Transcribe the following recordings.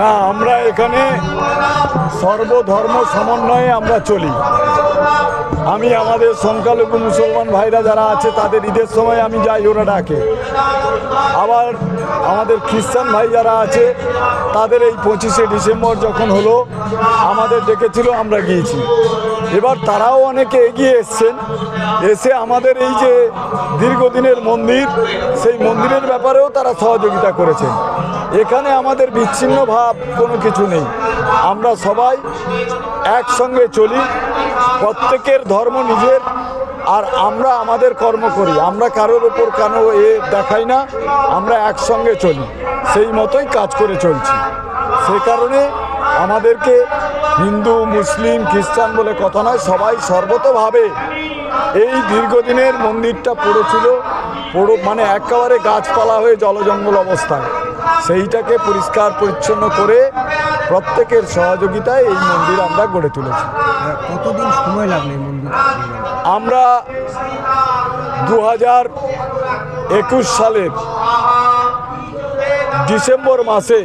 না, আমরা এখানে সর্বধর্ম সমন্বয়ে আমরা চলি। আমি আমাদের সংখ্যালঘু মুসলমান ভাইরা যারা আছে, তাদের ঈদের সময় আমি যাই, ওরা ডাকে। আবার আমাদের খ্রিস্টান ভাই যারা আছে, তাদের এই পঁচিশে ডিসেম্বর যখন হলো, আমাদের ডেকেছিল, আমরা গিয়েছি। এবার তারাও অনেকে এগিয়ে এসছেন। এসে আমাদের এই যে দীর্ঘদিনের মন্দির, সেই মন্দিরের ব্যাপারেও তারা সহযোগিতা করেছেন। এখানে আমাদের বিচ্ছিন্ন ভাব কোনো কিছু নেই। আমরা সবাই একসঙ্গে চলি, প্রত্যেকের ধর্ম নিজের, আর আমরা আমাদের কর্ম করি। আমরা কারোর ওপর কেন এ দেখাই না, আমরা একসঙ্গে চলি। সেই মতোই কাজ করে চলছি। সে কারণে আমাদেরকে হিন্দু মুসলিম খ্রিস্টান বলে কথা নয় সবাই সর্বতভাবে এই দীর্ঘদিনের মন্দিরটা পড়েছিল পড়ো মানে একেবারে গাছপালা হয়ে জলজঙ্গল অবস্থায়। সেইটাকে পরিষ্কার পরিচ্ছন্ন করে প্রত্যেকের সহযোগিতায় এই মন্দির আমরা গড়ে তুলেছি। কতদিন সময় লাগল এই মন্দির আমরা দু হাজার একুশ সালের ডিসেম্বর মাসে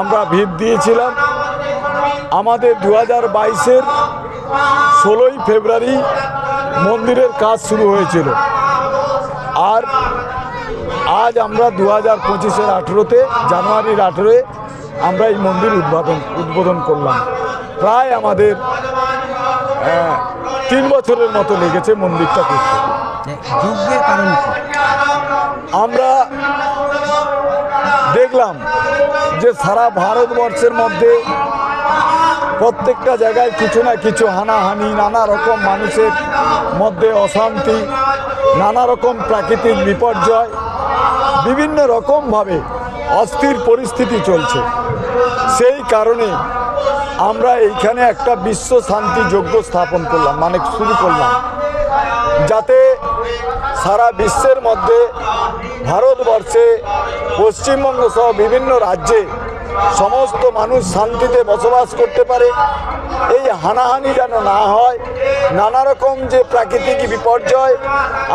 আমরা ভিত দিয়েছিলাম। আমাদের দু হাজার বাইশের ষোলোই ফেব্রুয়ারি মন্দিরের কাজ শুরু হয়েছিল। আর আজ আমরা দু হাজার পঁচিশের আঠেরোতে জানুয়ারির আঠেরোয় আমরা এই মন্দির উদ্বোধন উদ্বোধন করলাম। প্রায় আমাদের তিন বছরের মতো লেগেছে মন্দিরটা করতে। যজ্ঞের আমরা দেখলাম যে সারা ভারতবর্ষের মধ্যে প্রত্যেকটা জায়গায় কিছু না কিছু হানাহানি, নানা রকম মানুষের মধ্যে অশান্তি, নানা রকম প্রাকৃতিক বিপর্যয়, বিভিন্ন রকমভাবে অস্থির পরিস্থিতি চলছে। সেই কারণে আমরা এইখানে একটা বিশ্ব শান্তি যজ্ঞ স্থাপন করলাম মানে শুরু করলাম। যাতে সারা বিশ্বের মধ্যে ভারতবর্ষে পশ্চিমবঙ্গ সহ বিভিন্ন রাজ্যে সমস্ত মানুষ শান্তিতে বসবাস করতে পারে। এই হানাহানি যেন না হয়, নানা রকম যে প্রাকৃতিক বিপর্যয়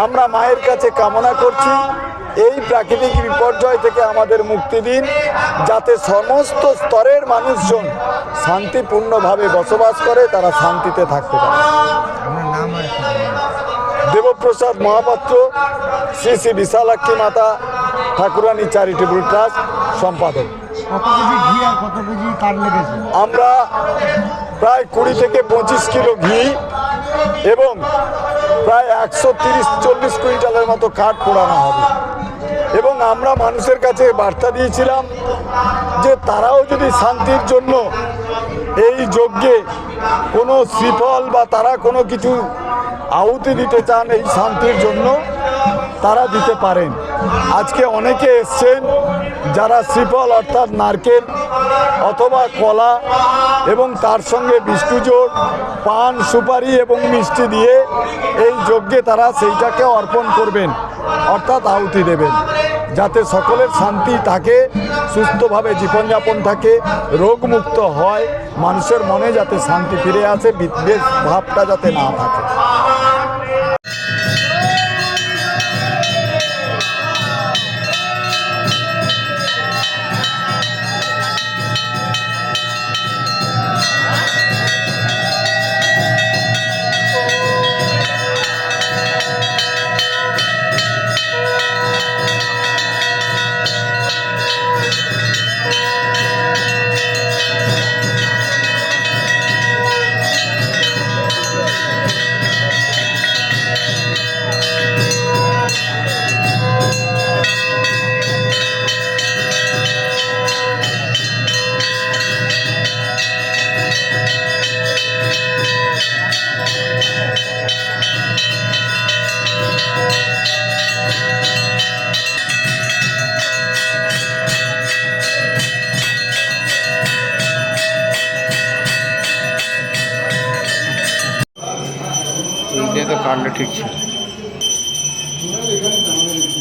আমরা মায়ের কাছে কামনা করছি, এই প্রাকৃতিক বিপর্যয় থেকে আমাদের মুক্তি দিন, যাতে সমস্ত স্তরের মানুষজন শান্তিপূর্ণভাবে বসবাস করে, তারা শান্তিতে থাকতে পারে। দেবপ্রসাদ মহাপাত্র শ্রী শ্রী বিশালাক্ষী মাতা ঠাকুরানী চ্যারিটেবল ট্রাস্ট সম্পাদক। আমরা প্রায় কুড়ি থেকে পঁচিশ কিলো ঘি এবং প্রায় একশো তিরিশ, চল্লিশ কুইন্টালের মতো কাঠ পোড়ানো হবে। এবং আমরা মানুষের কাছে বার্তা দিয়েছিলাম যে তারাও যদি শান্তির জন্য এই যজ্ঞে কোনো শ্রীফল বা তারা কোনো কিছু আহুতি দিতে চান এই শান্তির জন্য, তারা দিতে পারেন। আজকে অনেকে এসছেন যারা শ্রীফল অর্থাৎ নারকেল অথবা কলা এবং তার সঙ্গে বিষ্ণুজোড় পান, সুপারি এবং মিষ্টি দিয়ে এই যজ্ঞে তারা সেইটাকে অর্পণ করবেন, অর্থাৎ আহুতি দেবেন। যাতে সকলের শান্তি থাকে, সুস্থভাবে জীবনযাপন থাকে, রোগমুক্ত হয়, মানুষের মনে যাতে শান্তি ফিরে আসে, বিদ্বেষ, ভাবটা যাতে না থাকে। de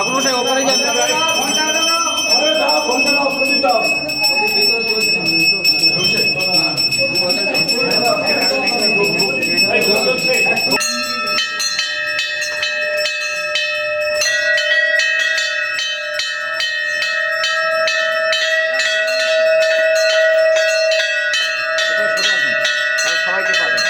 ঠাকুর মশাই ওপরে যান। সবাইকে পাবেন।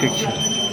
ठीक है।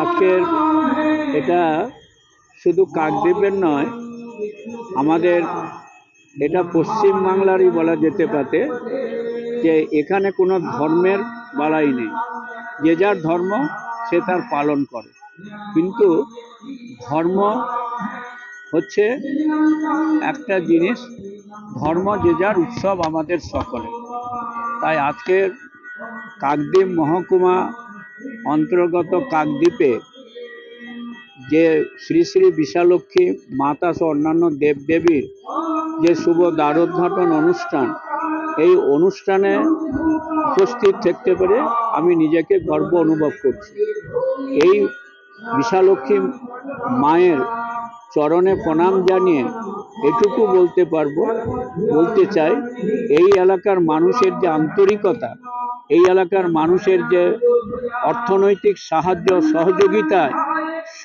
আজকের এটা শুধু কাকদ্বীপের নয়, আমাদের এটা পশ্চিম বাংলারই বলা যেতে পারে যে এখানে কোনো ধর্মের বাড়াই নেই। যে যার ধর্ম, সে তার পালন করে। কিন্তু ধর্ম হচ্ছে একটা জিনিস, ধর্ম যে যার উৎসব আমাদের সকলে তাই আজকের কাকদ্বীপ মহকুমা অন্তর্গত কাকদ্বীপে যে শ্রী শ্রী বিশালক্ষী মাতা সহ অন্যান্য দেবদেবীর যে শুভ দ্বারোদ্ঘাটন অনুষ্ঠান, এই অনুষ্ঠানে উপস্থিত থাকতে পেরে আমি নিজেকে গর্ব অনুভব করছি। এই বিশালক্ষী মায়ের চরণে প্রণাম জানিয়ে এটুকু বলতে পারব, বলতে চাই, এই এলাকার মানুষের যে আন্তরিকতা এই এলাকার মানুষের যে অর্থনৈতিক সাহায্য সহযোগিতায়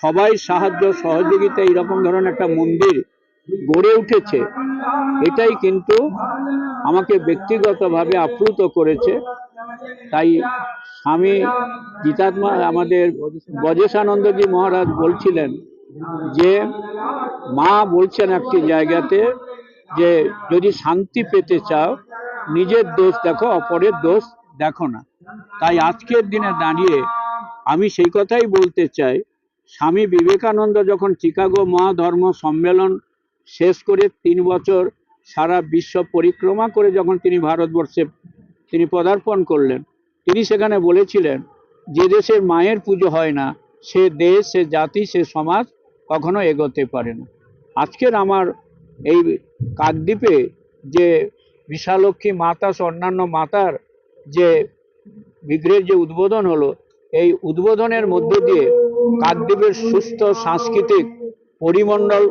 সবাই সাহায্য সহযোগিতা, এইরকম ধরনের একটা মন্দির গড়ে উঠেছে, এটাই কিন্তু আমাকে ব্যক্তিগতভাবে আপ্লুত করেছে। তাই স্বামী গীতাত্মা আমাদের ব্রজেশানন্দজি মহারাজ বলছিলেন যে, মা বলছেন একটি জায়গাতে যে, যদি শান্তি পেতে চাও, নিজের দোষ দেখো, অপরের দোষ দেখো না। তাই আজকের দিনে দাঁড়িয়ে আমি সেই কথাই বলতে চাই। স্বামী বিবেকানন্দ যখন চিকাগো মহাধর্ম সম্মেলন শেষ করে তিন বছর সারা বিশ্ব পরিক্রমা করে যখন তিনি ভারতবর্ষে তিনি পদার্পণ করলেন, তিনি সেখানে বলেছিলেন, যে দেশের মায়ের পুজো হয় না, সে দেশ, সে জাতি, সে সমাজ কখনো এগোতে পারে না। আজকের আমার এই কাকদ্বীপে যে বিশালক্ষী মাতা অন্যান্য মাতার যে বিগ্রহের যে উদ্বোধন হলো, এই উদ্বোধনের মধ্য দিয়ে কাকদ্বীপের সুস্থ সাংস্কৃতিক পরিমণ্ডল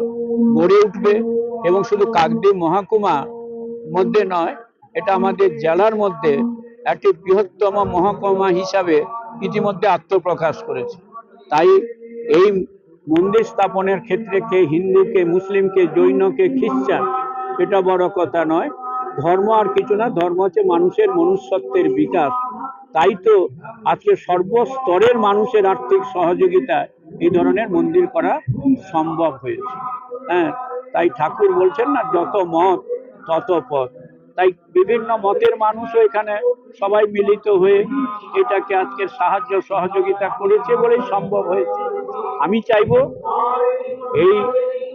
গড়ে উঠবে এবং শুধু কাকদ্বীপ মহাকুমা মধ্যে নয়, এটা আমাদের জেলার মধ্যে একটি বৃহত্তম মহকুমা হিসাবে ইতিমধ্যে আত্মপ্রকাশ করেছে। তাই এই মন্দির স্থাপনের ক্ষেত্রে কে হিন্দু, কে মুসলিম, কে জৈন, কে খ্রিস্টান, এটা বড় কথা নয়। ধর্ম আর কিছু না, ধর্ম হচ্ছে মানুষের মনুষ্যত্বের বিকাশ। তাই তো আজকে সর্বস্তরের মানুষের আর্থিক সহযোগিতায় এই ধরনের মন্দির করা সম্ভব হয়েছে। হ্যাঁ তাই ঠাকুর বলছেন না, যত মত, তত পথ। তাই বিভিন্ন মতের মানুষও এখানে সবাই মিলিত হয়ে এটাকে আজকের সাহায্য সহযোগিতা করেছে বলেই সম্ভব হয়েছে। আমি চাইব এই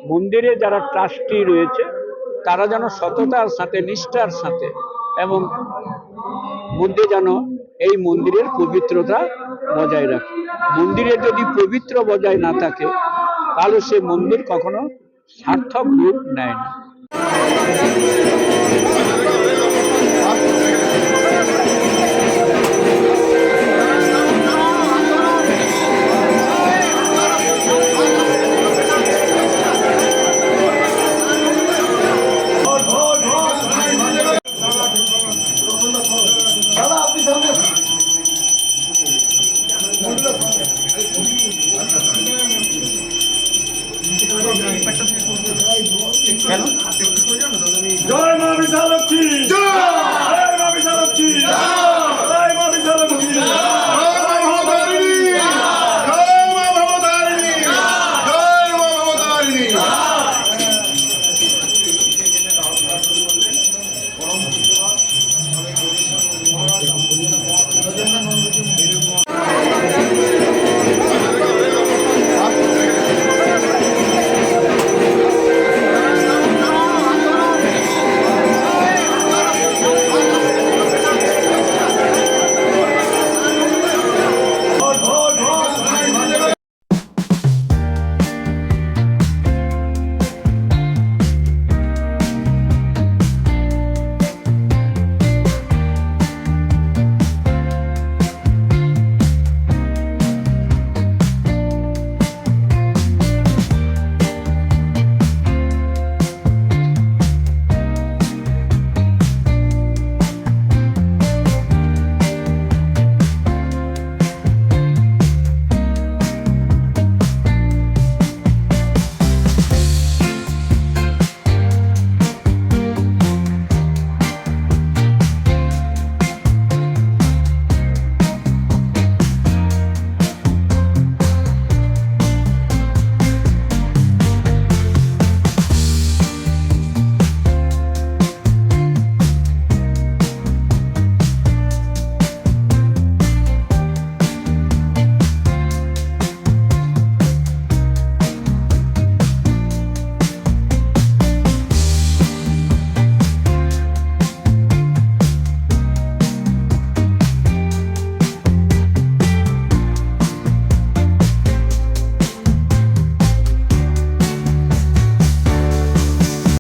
মন্দিরে যারা ট্রাস্টি রয়েছে তারা যেন সততার সাথে, নিষ্ঠার সাথে এবং মধ্যে যেন এই মন্দিরের পবিত্রতা বজায় রাখে। মন্দিরে যদি পবিত্র বজায় না থাকে, তাহলে সে মন্দির কখনো সার্থক রূপ নেয় না।